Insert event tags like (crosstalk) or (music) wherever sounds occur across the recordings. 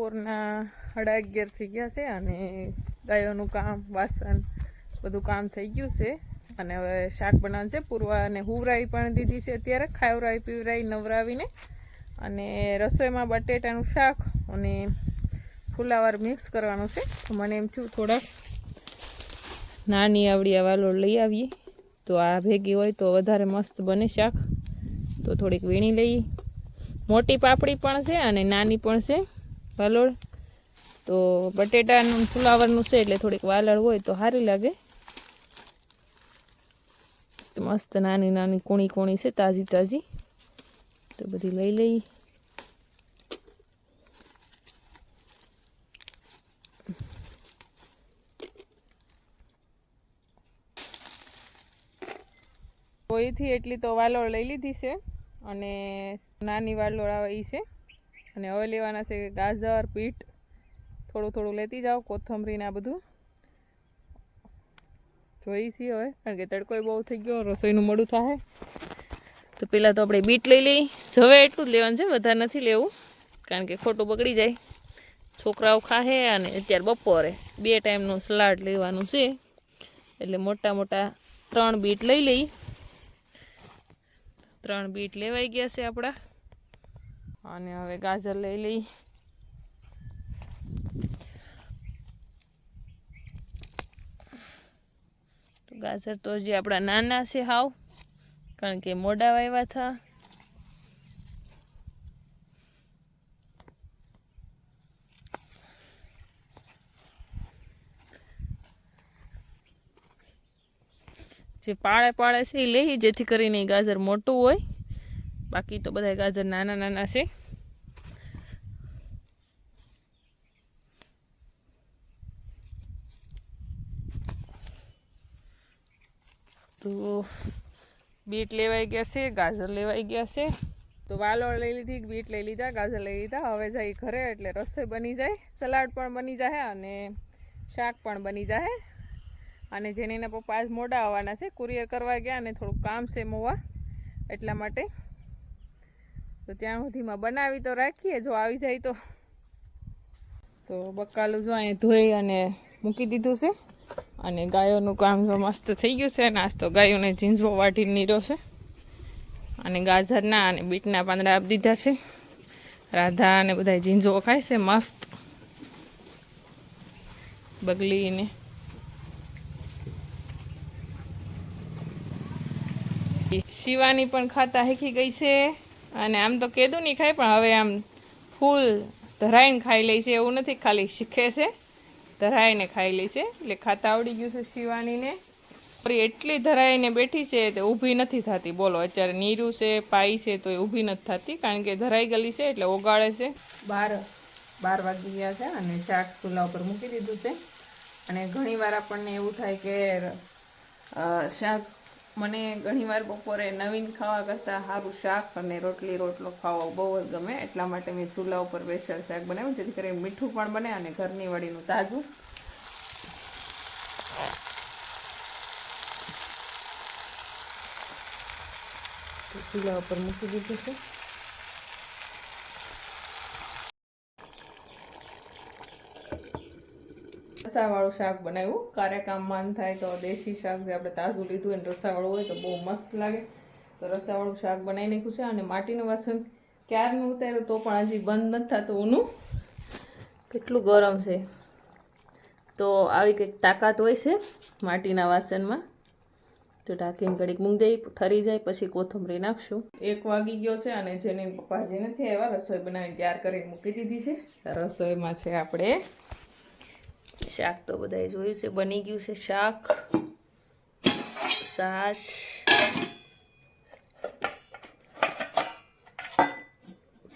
બપોરના સાડા અગિયાર થઈ ગયા છે અને ગાયોનું કામ, વાસણ બધું કામ થઈ ગયું છે. અને હવે શાક બનાવવાનું છે. પૂર્વા અને હુવરાઈ પણ દીધી છે અત્યારે. ખાવરાઈ, પીવરાઈ, નવરાવીને. અને રસોઈમાં બટેટાનું શાક અને ફુલાવર મિક્સ કરવાનું છે. મને એમ થયું થોડાક નાની આવડી આ વાલોળ લઈ આવીએ. તો આ ભેગી હોય તો વધારે મસ્ત બને શાક. તો થોડીક વીણી લઈએ. મોટી પાપડી પણ છે અને નાની પણ છે. વાલોળ તો બટેટાનું, ફુલાવરનું છે એટલે થોડીક વાલળ હોય તો સારી લાગે. મસ્ત નાની નાની કોણી કોણી છે, તાજી તાજી. તો બધી લઈ લઈ. કોઈથી એટલી તો વાલોળ લઈ લીધી છે અને નાની વાલોળ આવે એ છે. અને હવે લેવાના છે ગાજર પીઠ થોડું થોડું લેતી જાઓ કોથમરીને આ બધું. જોઈ છીએ હવે, કારણ કે તડકોય બહુ થઈ ગયો, રસોઈનું મોડું થાય. તો પહેલાં તો આપણે બીટ લઈ લઈ. જવે એટલું જ લેવાનું છે, વધારે નથી લેવું, કારણ કે ખોટું બગડી જાય. છોકરાઓ ખાહે અને અત્યારે બપોરે બે ટાઈમનું સલાડ લેવાનું છે. એટલે મોટા મોટા ત્રણ બીટ લઈ લઈ. ત્રણ બીટ લેવાઈ ગયા છે આપણા. અને હવે ગાજર લઈ લઈ. ગાજર તો જે આપણા નાના છે હાવ, કારણ કે મોડા વાવ્યા હતા જે પાળે પાળે છે એ લઈ જેથી કરીને ગાજર મોટું હોય. બાકી તો બધા ગાજર નાના નાના છે. તો બીટ લેવાઈ ગયા છે, ગાજર લેવાઈ ગયા છે. તો વાલોળ લઈ લીધી, બીટ લઈ લીધા, ગાજર લઈ લીધા. હવે જઈ ઘરે એટલે રસોઈ બની જાય, સલાડ પણ બની જાય અને શાક પણ બની જાય. અને જેને એના પપ્પા આજ મોડા આવવાના છે, કુરિયર કરવા ગયા અને થોડુંક કામ છે મોવા એટલા માટે. તો ત્યાં સુધીમાં બનાવી તો રાખીએ, જો આવી જાય તો. તો બકાલું જો અહીંયા ધોઈ અને મૂકી દીધું છે. અને ગાયોનું કામ જો મસ્ત થઈ ગયું છે, નાસ્તો. ગાયોને ઝીંઝવો વાટી નીરો છે. અને ગાજરના અને બીટના પાંદડા આપી દીધા છે. રાધા અને બધા ઝીંઝવો ખાય છે, મસ્ત. બગલીને. શિવાની પણ ખાતા હેખી ગઈ છે. અને આમ તો કેદું નહીં ખાય, પણ હવે આમ ફૂલ ધરાઈને ખાઈ લે છે એવું નથી, ખાલી શીખે છે. ધરાઈને ખાઈ લે છે, એટલે ખાતા આવડી ગયું છે શિવાનીને. એટલી ધરાઈને બેઠી છે તે ઊભી નથી થતી. બોલો, અત્યારે નીરું છે, પાઈ છે, તો એ ઊભી નથી થતી, કારણ કે ધરાઈ ગયેલી છે, એટલે ઓગાળે છે. બાર બાર વાગી ગયા છે અને શાક ચૂલા ઉપર મૂકી દીધું છે. અને ઘણીવાર આપણને એવું થાય કે શાક મને ઘણીવાર બપોરે નવીન ખાવા કરતાં સારું શાક અને રોટલી રોટલો ખાવો બહુ જ ગમે, એટલા માટે મેં ચૂલા ઉપર સ્પેશિયલ શાક બનાવ્યું, જેથી કરીને મીઠું પણ બને અને ઘરની વાડીનું તાજું. ચૂલા ઉપર મૂકી દીધું છે. રસાવાળું શાક બનાવ્યું. ક્યારેક આમ મન થાય તો દેશી શાક જે આપણે તાજું લીધું હોય ને રસાવાળું હોય તો બહુ મસ્ત લાગે. તો રસાવાળું શાક બનાવી નાખ્યું છે અને માટીનું વાસણ ક્યારનું ઉતાર્યું તો પણ હજી બંધ નથી થતું ઊનું કેટલું ગરમ છે. તો આવી કંઈક તાકાત હોય છે માટીના વાસણમાં. તો ઢાંકીને ઘડીક મૂકી દઈ, ઠરી જાય, પછી કોથમરી નાખશું. એક વાગી ગયો છે અને જેને પપ્પા જે નથી આવ્યા, રસોઈ બનાવી તૈયાર કરીને મૂકી દીધી છે. રસોઈમાં છે આપણે શાક તો બધાએ જોયું છે, બની ગયું છે શાક. સાસ.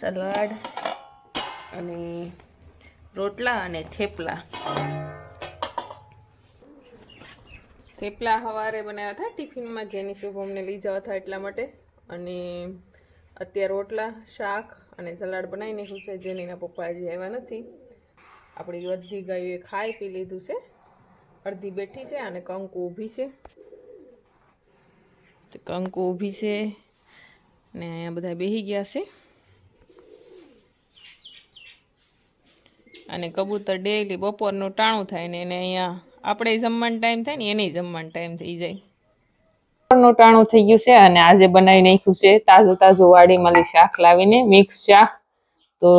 સલાડ અને રોટલા અને થેપલા. થેપલા સવારે બનાવ્યા હતા ટિફિનમાં, જેની શુભ અમને લઈ જવા હતા એટલા માટે. અને અત્યારે રોટલા, શાક અને સલાડ બનાવીને શું છે જેનીના પપ્પા હજી આવ્યા નથી. આપણી અડધી ગાયોએ ખાઈ પી લીધું છે. અડધી બેઠી છે અને કંકુ ઊભી છે. કંકુ ઊભી છે ને અહીંયા બધા બેસી ગયા છે. અને કબૂતર ડેઈલી બપોરનું ટાણું થાય ને એને અહીંયા આપણે જમવાનો ટાઈમ થાય ને એને જમવાનો ટાઈમ થઈ જાય. બપોરનું ટાણું થઈ ગયું છે અને આજે બનાવી નાખ્યું છે. તાજું તાજું વાડીમાંથી શાક લાવીને મિક્સ શાક. તો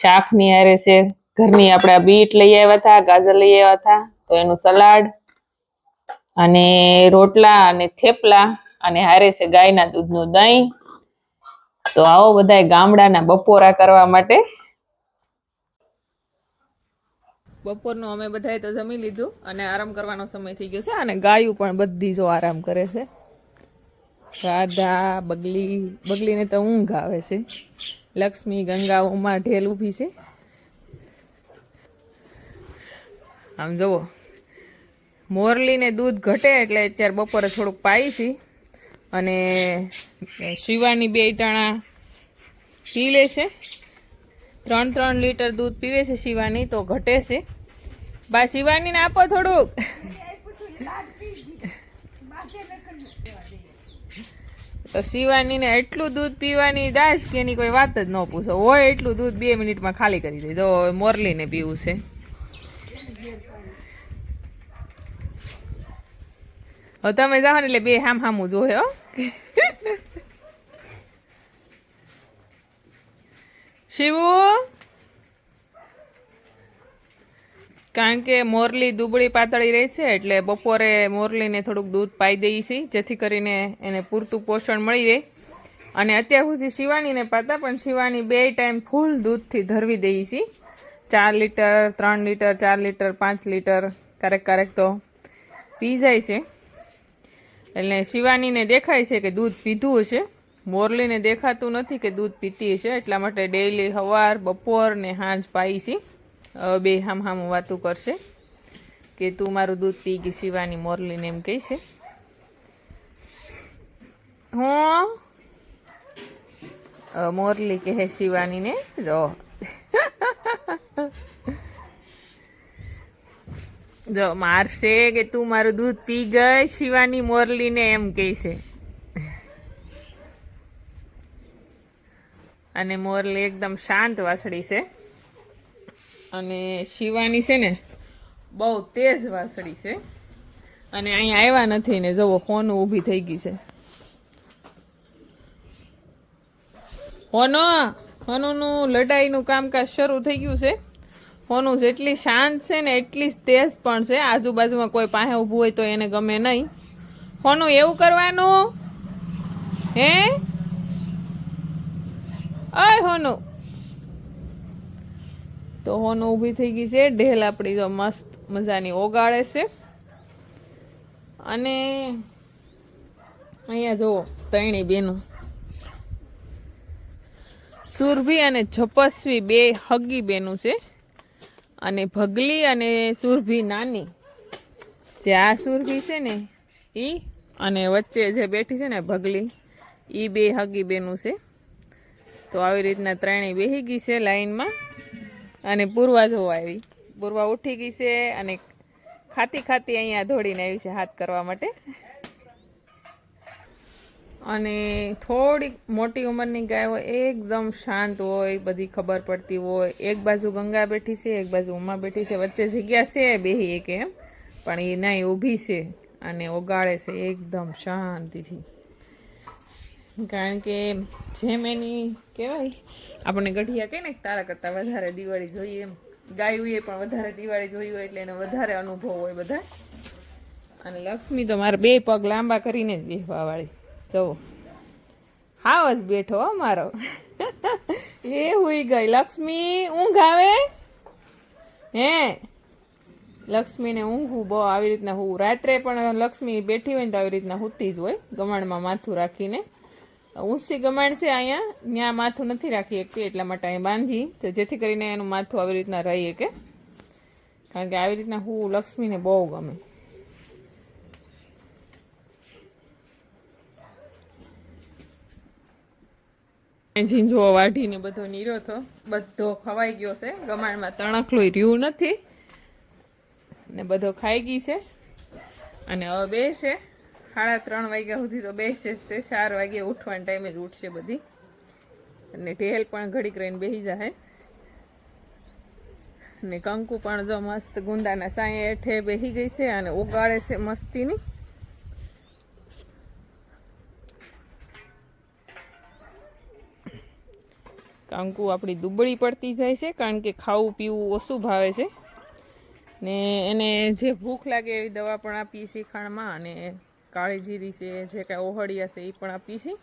શાકની હારે છે. ઘરની આપણે બીટ લઈ આવ્યા હતા, ગાજર લઈ આવ્યા હતા. તો એનું સલાડ અને રોટલા અને થેપલા અને હારે છે ગાયના દૂધનું દહીં. તો આવો બધાય ગામડાના બપોરા કરવા માટે. બપોરનું અમે બધાએ તો જમી લીધું અને આરામ કરવાનો સમય થઈ ગયો છે અને ગાયું પણ બધી જો આરામ કરે છે. રાધા, બગલી, બગલીને તો ઊંઘ આવે છે. લક્ષ્મી, ગંગા, ઉમા, ઢેલ ઊભી છે. આમ જુઓ. મોરલીને દૂધ ઘટે એટલે અત્યારે બપોરે થોડુંક પાઈ છે અને શિવાની બે ટાણા પી લે છે. ત્રણ ત્રણ લીટર દૂધ પીવે છે શિવાની, તો ઘટે છે. બા, શિવાનીને આપો થોડુંક. તો શિવાનીને એટલું દૂધ પીવાની દાસ કે એની કોઈ વાત જ ન પૂછો. હોય એટલું દૂધ બે મિનિટમાં ખાલી કરી દે. તો મોરલીને પીવું છે. તમે જાઓ ને એટલે બે હામ હામું જોહે, હો. (laughs) શિવુ? કારણ કે મોરલી દુબળી પાતળી રહેશે એટલે બપોરે મોરલીને થોડુંક દૂધ પાઈ દઈએ છીએ, જેથી કરીને એને પૂરતું પોષણ મળી રહે. અને અત્યાર સુધી શિવાનીને પાતા, પણ શિવાની બે ટાઈમ ફૂલ દૂધથી ધરવી દઈએ છીએ. ચાર લીટર, ત્રણ લીટર, ચાર લીટર, પાંચ લીટર, ક્યારેક ક્યારેક તો પી જાય છે. એટલે શિવાનીને દેખાય છે કે દૂધ પીધું હશે. મોરલીને દેખાતું નથી કે દૂધ પીતી હશે, એટલા માટે ડેઈલી સવાર, બપોર ને સાંજ પાઈ છે હવે બે હામ હામ વાતું કરશે કે તું મારું દૂધ પી ગઈ, શિવાની મોરલીને એમ કહેશે. હું? મોરલી કહે શિવાનીને. જો. જો, મારશે કે તું મારું દૂધ પી ગઈ, શિવાની મોરલીને એમ કહેશે. અને મોરલી એકદમ શાંત વાસળી છે. અને શિવાની છે ને બહુ તેજ વાસળી છે. અને અહીંયા આવ્યા નથી ને જુઓ હોનું ઊભી થઈ ગઈ છે. હોનો, હોનુનું લડાઈનું કામકાજ શરૂ થઈ ગયું છે. હોનું જેટલી શાંત છે ને એટલી જ તેજ પણ છે. આજુબાજુમાં કોઈ પાસે ઊભું હોય તો એને ગમે નહીં. હોનું એવું કરવાનું? હે? અય હોનું તો હોનું ઊભી થઈ ગઈ છે. ઢેલ આપણી તો મસ્ત મજાની ઓગાળે છે. અને અહીંયા જુઓ ત્રણેય બેનું. સુરભી અને જપસ્વી બે હગી બેનું છે. અને ભગલી અને સુરભી નાની. જે આ સુરભી છે ને એ અને વચ્ચે જે બેઠી છે ને ભગલી એ બે હગી બેનું છે. તો આવી રીતના ત્રણેય બેહી ગઈ છે લાઈનમાં. અને પૂર્વા જોવા આવી. પૂર્વા ઉઠી ગઈ છે અને ખાતી ખાતી અહીંયા ધોડીને આવી છે હાથ કરવા માટે. અને થોડીક મોટી ઉંમરની ગાય હોય એકદમ શાંત હોય, બધી ખબર પડતી હોય. એક બાજુ ગંગા બેઠી છે, એક બાજુ ઉમા બેઠી છે. વચ્ચે જગ્યા છે બેહી એક એમ. પણ એ નહીં ઊભી છે અને ઓગાળે છે એકદમ શાંતિથી. કારણ કે જેમ એની કહેવાય, આપણને ગઢિયા કહે ને, તારા કરતાં વધારે દિવાળી જોઈએ એમ. ગાયું પણ વધારે દિવાળી જોઈ હોય એટલે એને વધારે અનુભવ હોય બધા. અને લક્ષ્મી તો મારે બે પગ લાંબા કરીને જ બેહવા વાળી. જવો હાવ જ બેઠો મારો. (laughs) એ હુઈ ગઈ. લક્ષ્મી, ઊંઘ આવે? હે? લક્ષ્મીને ઊંઘવું બહુ આવી રીતના હું. રાત્રે પણ લક્ષ્મી બેઠી હોય ને તો આવી રીતના હુતી જ હોય, ગમાણમાં માથું રાખીને. ઊંચી ગમાણ છે અહીંયા. ત્યાં માથું નથી રાખી શકતી એટલા માટે અહીં બાંધી. તો જેથી કરીને એનું માથું આવી રીતના રહી શકે. કારણ કે આવી રીતના હું લક્ષ્મીને બહુ ગમે. ઝીંઝો વાઢીને બધો નીરો થો. બધો ખવાઈ ગયો છે. ગમાણમાં તણખલું રહ્યું નથી. ને બધો ખાઈ ગઈ છે. અને હવે બે છે સાડા ત્રણ વાગ્યા સુધી તો બેસશે જ તે ચાર વાગે ઉઠવાના ટાઈમે જ ઉઠશે બધી. અને ઢેલ પણ ઘડીક રહીને બેસી જાય ને કંકુ પણ જો મસ્ત ગુંદાના સાંયે હેઠે બેસી ગઈ છે અને ઓગાળે છે મસ્તીની. કંકુ આપણી દુબળી પડતી જાય છે કારણ કે ખાવું પીવું ઓછું ભાવે છે. ને એને જે ભૂખ લાગે એવી દવા પણ આપીએ છીએ ખાણમાં અને કાળી જીરી છે, જે કાંઈ ઓહળિયા છે એ પણ આપીશી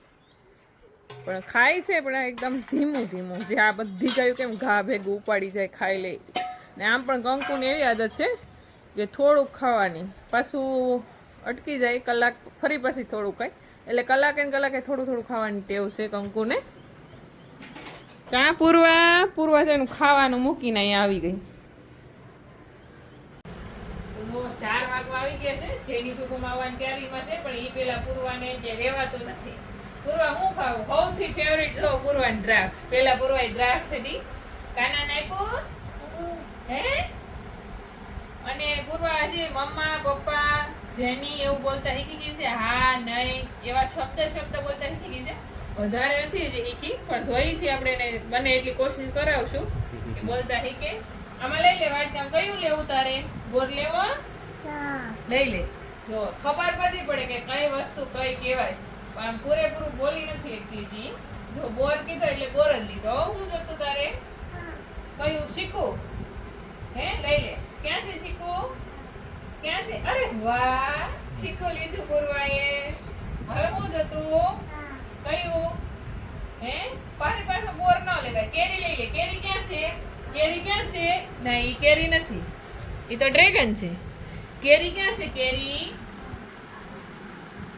પણ ખાય છે, પણ એકદમ ધીમું ધીમું. જે આ બધી ગયું કેમ ઘા ભેગું ઉપાડી જાય, ખાઈ લે. ને આમ પણ કંકુની એવી આદત છે કે થોડુંક ખાવાની. પાછું અટકી જાય, કલાક ફરી પાછી થોડું ખાય. એટલે કલાકે ને કલાકે થોડું થોડું ખાવાની ટેવ છે કંકુને કાં પૂર્વા, પૂરવા છે એનું ખાવાનું મૂકીને અહીંયા આવી ગઈ તો ચાર વાગવા આવી ગયા છે. જેની સુકુમાં આવવાની તૈયારીમાં છે, પણ એ પેલા પૂર્વાને જે રહેવાતું નથી. પૂર્વા હું ખાવું સૌથી ફેવરિટ જો પૂર્વાની દ્રાક્ષ. પેલા પૂર્વાય દ્રાક્ષ હતી કાના નાખ્યું? હે? અને પૂર્વા હજી મમ્મા, પપ્પા, જેની એવું બોલતા શીખી ગઈ છે, હા, નહીં, એવા શબ્દ શબ્દ બોલતા શીખી ગઈ છે. વધારે નથી હજી શીખી, પણ જોઈ છે આપણે એને બને એટલી કોશિશ કરાવશું કે બોલતા શીખે. આમાં લઈ લે, વાટકામ કયું લેવું તારે? બોર લેવો? લઈ લે. જો ખબર બધી પડે કે કઈ વસ્તુ કઈ કહેવાય. પણ આમ પૂરેપૂરું બોલી નથી હજી. જો બોર કીધો એટલે બોર જ લીધો. હું જોતું તારે? કયું? શીખું? હે લઈ લે. ક્યાંથી શીખું? ક્યાંથી? અરે વાહ! શીખું લીધું પૂર્વાએ હવે હું જતું? કયું? હે? પાણી પાસે બોર ન લેવાય. કેરી લઈ લે. કેરી ક્યાં છે? કેરી ક્યાં છે? નહીં કેરી નથી. એ તો ડ્રેગન છે. કેરી ક્યાં છે કેરી?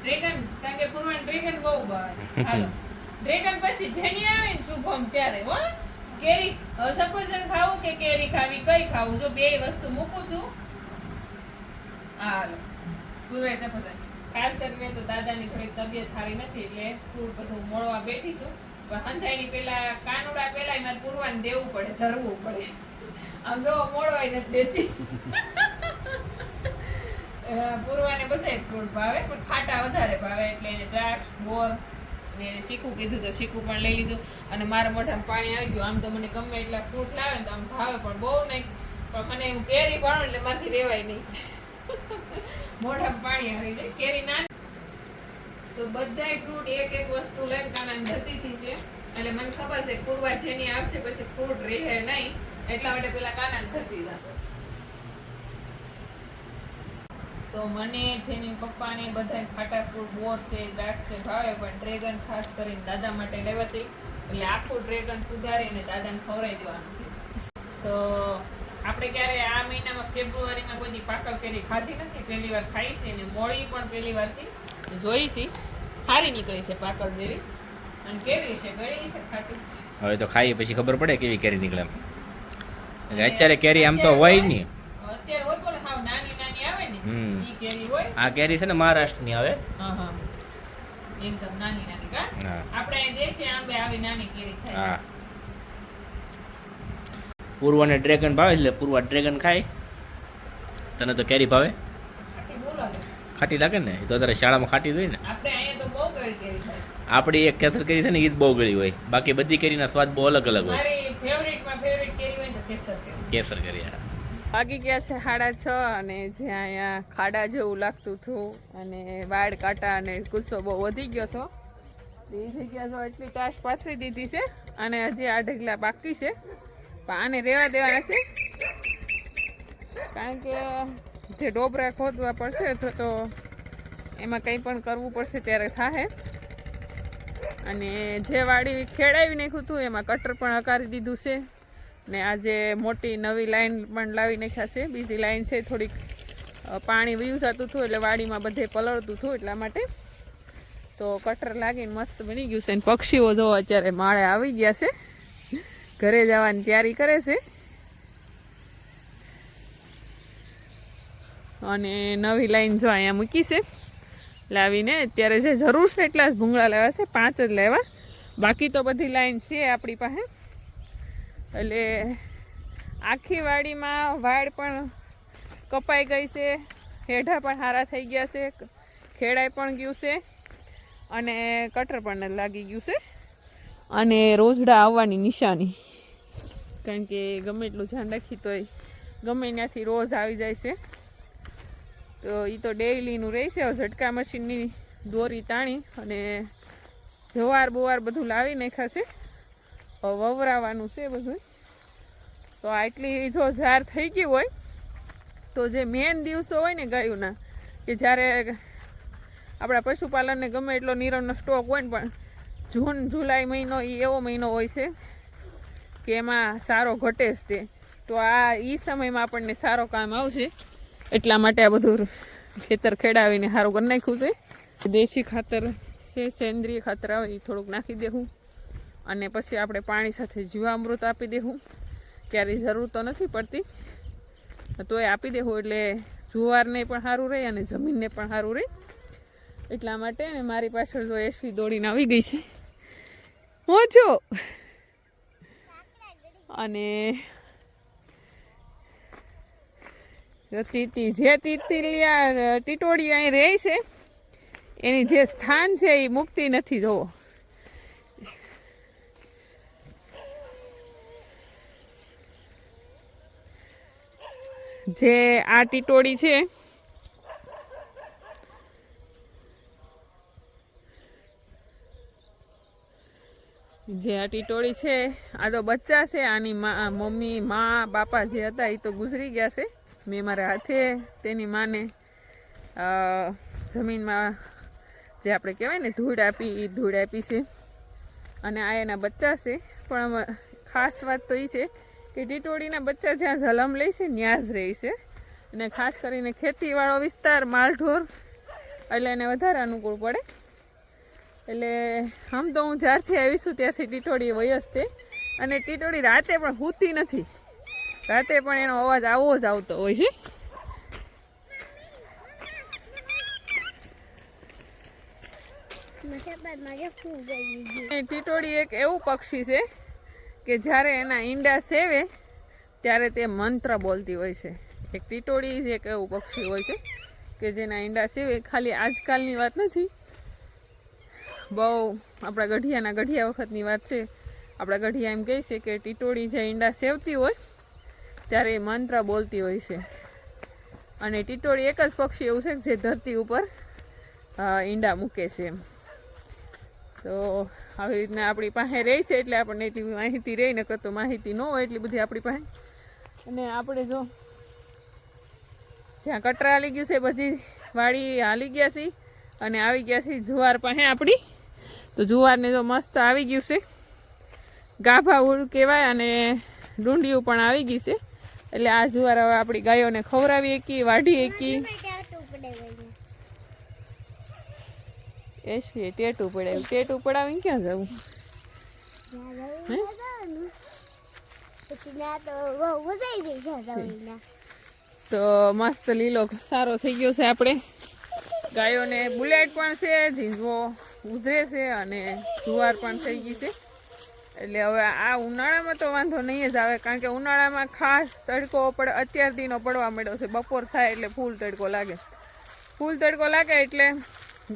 ડ્રેગન કારણ કે પૂર્વાને ડ્રેગન બહુ ભાવે. હાલો. (laughs) ડ્રેગન પછી જેની આવે ને શુભમ ત્યારે હો. કેરી સફરજન ખાવું કે કેરી ખાવી? કઈ ખાવું? જો બે વસ્તુ મૂકું છું. હાલો. પૂર્વે સફરજન. ખાસ કરીને તો દાદાની થોડી તબિયત સારી નથી એટલે ફ્રૂટ બધું મળવા બેઠી છું. પણ હંધાઈની પેલા કાનુડા પેલા એમાં પૂરવાને દેવું પડે ધરવું પડે. આમ જો મોડવાય નથી. દેતી (laughs) પૂર્વાને બધાય ફ્રૂટ ભાવે, પણ ખાટા વધારે ભાવે, એટલે એને દ્રાક્ષ બોર ને શીખું કીધું તો શીખું પણ લઈ લીધું. અને મારા મોઢામાં પાણી આવી ગયું. આમ તો મને ગમે એટલા ફ્રૂટ લાવે ને તો આમ ભાવે પણ બહુ નહીં. પણ મને હું કેરી ભાણું એટલે મારથી રેવાય નહીં. (laughs) મોઢામાં પાણી આવી જાય. કેરી નાની. તો બધાય ફ્રૂટ એક એક વસ્તુ લઈને કાનાની ધરતીથી છે. એટલે મને ખબર છે પૂર્વા જેની આવશે પછી ફ્રૂટ રહે નહીં. એટલા માટે પેલા કાનાની ધરતી રાખો. તો મને જેની પપ્પાને બધા ખાટા ફ્રૂટ બોર છે દ્રાક્ષ છે ભાવે પણ ડ્રેગન ખાસ કરીને દાદા માટે લેવા છે. એટલે આખું ડ્રેગન સુધારીને દાદાને ખવડાવી દેવાનું છે. તો આપણે ક્યારે આ મહિનામાં ફેબ્રુઆરીમાં કોઈ પાકળ કેરી ખાધી નથી? પહેલી વાર ખાઈ છે ને મોળી પણ પહેલી વાર છે. તો જોઈ છે. સારી નીકળી છે પાકલ જેવી. અને કેવી છે? ગળી છે ખાટી? હવે તો ખાઈએ પછી ખબર પડે કેવી કેરી નીકળે અત્યારે કેરી આમ તો હોય નહીં. અત્યારે હોય પણ હાવ નાની નાની આવે ને હમ. ઈ કેરી હોય? આ કેરી છે ને મહારાષ્ટ્રની આવે. હા હા. એકદમ નાની નાની કા? આપણે દેશી આંબે આવી નાની કેરી થાય હા. પૂર્વને ડ્રેગન ભાવે એટલે પૂર્વા ડ્રેગન ખાય. તને તો કેરી ભાવે. ખાટી લાગે. ને? તો તારે શાળામાં ખાટી હોય ને. આપણે એક કેસર કેરી છે ને એ જ બહુ ગળી હોય. બાકી બધી કેરીના સ્વાદ બહુ અલગ અલગ હોય કેસર કેરી હા. વાગી ગયા છે સાડા છ અને જ્યાં અહીંયા ખાડા જેવું લાગતું હતું અને વાળ કાંટા અને ગુસ્સો બહુ વધી ગયો હતો. બે જગ્યા તો એટલી તાશ પાથરી દીધી છે અને હજી આ ઢગલા બાકી છે. પણ આને રહેવા દેવાના છે. કારણ કે જે ડોબરા ખોદવા પડશે તો તો એમાં કંઈ પણ કરવું પડશે ત્યારે થાય અને જે વાડી ખેડાવી નાખ્યું હતું એમાં કટર પણ હકારી દીધું છે. ને આજે મોટી નવી લાઈન પણ લાવી નાખ્યા છે. બીજી લાઈન છે થોડીક પાણી વયું જતું હતું એટલે વાડીમાં બધે પલળતું હતું એટલા માટે. તો કટર લાગીને મસ્ત બની ગયું છે અને પક્ષીઓ જો અત્યારે માળે આવી ગયા છે. ઘરે જવાની તૈયારી કરે છે. અને નવી લાઈન જો અહીંયા મૂકી છે. લાવીને અત્યારે જે જરૂર છે એટલા જ ભૂંગળા લેવા છે. પાંચ જ લેવા. બાકી તો બધી લાઈન છે આપણી પાસે. એટલે આખી વાડીમાં વાડ પણ કપાઈ ગઈ છે. હેઠા પણ સારા થઈ ગયા છે. ખેડાઈ પણ ગયું છે. અને કટર પણ લાગી ગયું છે. અને રોજડા આવવાની નિશાની. કારણ કે ગમે એટલું ધ્યાન રાખી તોય ગમે ત્યાંથી રોજ આવી જાય છે. તો એ તો ડેઈલીનું રહેશે. ઝટકા મશીનની દોરી તાણી અને જવાર બોવાર બધું લાવી નાખાશે વવરાવાનું છે બધું તો આટલી જો ઝાર થઈ ગઈ હોય, તો જે મેન દિવસો હોય ને ગાયોના, કે જ્યારે આપણા પશુપાલનને ગમે એટલો નીરવનો સ્ટોક હોય ને, પણ જૂન, જુલાઈ મહિનો એ એવો મહિનો હોય છે કે એમાં સારો ઘટે જ તે. તો આ એ સમયમાં આપણને સારો કામ આવશે. એટલા માટે આ બધું ખેતર ખેડાવીને સારું કરી નાખ્યું છે. દેશી ખાતર છે, સેન્દ્રિય ખાતર આવે એ થોડુંક નાખી દેવું અને પછી આપણે પાણી સાથે જીવામૃત આપી દેવું. ક્યારેય જરૂર તો નથી પડતી. તોય આપી દેવું એટલે જુવારને પણ સારું રહે અને જમીનને પણ સારું રહે. એટલા માટે ને મારી પાછળ જો એસવી દોડીને આવી ગઈ છે. હું છું. અને તીતી, જે તીતીલિયા ટીટોડી અહીં રહે છે, એની જે સ્થાન છે એ મુક્તિ નથી જોવો. જે આ ટીટોળી છે. જે આ ટીટોળી છે, આ તો બચ્ચા છે, આની મા, મમ્મી, મા, બાપા જે હતા એ તો ગુજરી ગયા છે. મેં મારા હાથે તેની માને જમીનમાં જે આપણે કહેવાય ને ધૂળ આપી એ ધૂળ આપી છે. અને આ એના બચ્ચા છે. પણ ખાસ વાત તો એ છે કે ટીટોળીના બચ્ચા જ્યાં જલમ લે છે ત્યાં જ રહે છે. અને ખાસ કરીને ખેતીવાળો વિસ્તાર માલઢોર એટલે એને વધારે અનુકૂળ પડે. એટલે આમ તો હું જ્યારથી આવીશું ત્યારથી ટીટોળી વયસ તે અને ટીટોળી રાતે પણ હૂતી નથી. રાતે પણ એનો અવાજ આવો જ આવતો હોય છે. ટીટોળી એક એવું પક્ષી છે કે જ્યારે એના ઈંડા સેવે, ત્યારે તે મંત્ર બોલતી હોય છે. એક ટીટોળી જ એક એવું પક્ષી હોય છે કે જેના ઈંડા સેવે. ખાલી આજકાલની વાત નથી. બહુ આપણા ગઢિયાના ગઢિયા વખતની વાત છે. આપણા ગઢિયા એમ કહે છે કે ટીટોળી જે ઈંડા સેવતી હોય, ત્યારે એ મંત્ર બોલતી હોય છે. અને ટીટોળી એક જ પક્ષી એવું છે જે ધરતી ઉપર ઈંડા મૂકે છે એમ. તો આવી રીતના આપણી પાસે રહે છે એટલે આપણને એટલી માહિતી રહી ને તો માહિતી ન હોય એટલી બધી આપણી પાસે. અને આપણે જો જ્યાં કટરા હાલી ગયું છે પછી વાડી હાલી ગયા છે અને આવી ગયા છે જુવાર પાસે આપણી. તો જુવારને જો મસ્ત આવી ગયું છે. ગાભા ઉળ કહેવાય અને ડુંડિયું પણ આવી ગઈ છે. એટલે આ જુવાર હવે આપણી ગાયોને ખવડાવી એકી વાઢી એકી એસવી ટેટું પડાવ્યું ટેટું પડાવીને ક્યાં જવું? તો મસ્ત લીલો સારો થઈ ગયો છે આપણે. ગાયોને બુલેટ પણ છે ઝીંઝવો ઉજરે છે અને જુવાર પણ થઈ ગઈ છે. એટલે હવે આ ઉનાળામાં તો વાંધો નહીં જ આવે કારણ કે ઉનાળામાં ખાસ તડકો પડે અત્યારથીનો પડવા મળ્યો છે. બપોર થાય એટલે ફૂલ તડકો લાગે. ફૂલ તડકો લાગે એટલે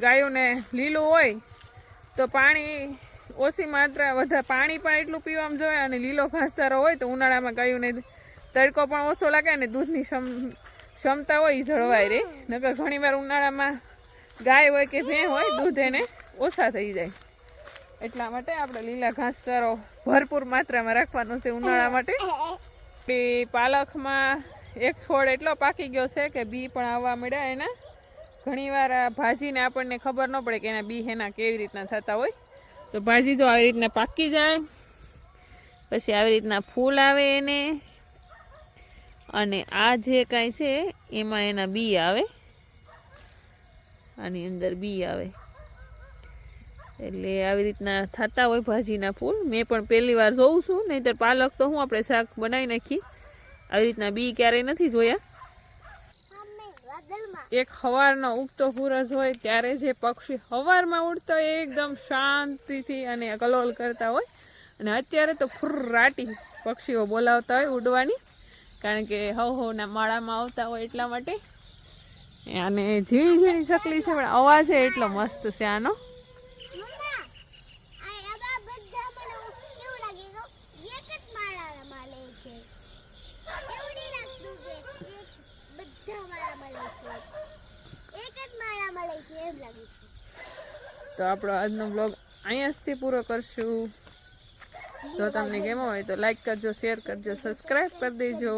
ગાયોને લીલું હોય તો પાણી ઓછી માત્રા વધારે પાણી પણ એટલું પીવામાં જોઈએ અને લીલો ઘાસચારો હોય તો ઉનાળામાં ગાયોને તડકો પણ ઓછો લાગે અને દૂધની ક્ષમ ક્ષમતા હોય એ જળવાય રહે નકર ઘણીવાર ઉનાળામાં ગાય હોય કે ભેં હોય, દૂધ એને ઓછા થઈ જાય. એટલા માટે આપણે લીલા ઘાસચારો ભરપૂર માત્રામાં રાખવાનો છે ઉનાળા માટે. પાલકમાં એક છોડ એટલો પાકી ગયો છે કે બી પણ આવવા મળ્યા એના. ઘણીવાર ભાજીને આપણને ખબર ન પડે કે એના બી એના કેવી રીતના થતા હોય. તો ભાજી જો આવી રીતના પાકી જાય, પછી આવી રીતના ફૂલ આવે એને, અને આ જે કાંઈ છે, એમાં એના બી આવે, આની અંદર બી આવે. એટલે આવી રીતના થતા હોય ભાજીના ફૂલ. મેં પણ પહેલી વાર જોઉં છું, નહીંતર પાલક તો હું આપણે શાક બનાવી નાખી. આવી રીતના બી ક્યારેય નથી જોયા. એક હવારનો ઉગતો સૂરજ હોય ત્યારે જે પક્ષી હવારમાં ઉડતો હોય એકદમ શાંતિથી અને કલોલ કરતા હોય. અને અત્યારે તો ફુર્રાટી પક્ષીઓ બોલાવતા હોય ઉડવાની, કારણ કે હવ હવના માળામાં આવતા હોય એટલા માટે. અને ઝીણી ઝીણી ચકલી છે, પણ અવાજ એટલો મસ્ત છે આનો એવું નહીં લાગતું કે એક બધા માળા મળે છે એક જ માળા મળે છે એમ લાગે છે તો આપણો આજનો બ્લોગ અહીંયાથી પૂરો કરશું. જો તમને કેમો હોય તો લાઈક કરજો શેર કરજો સબસ્ક્રાઈબ કરી દેજો.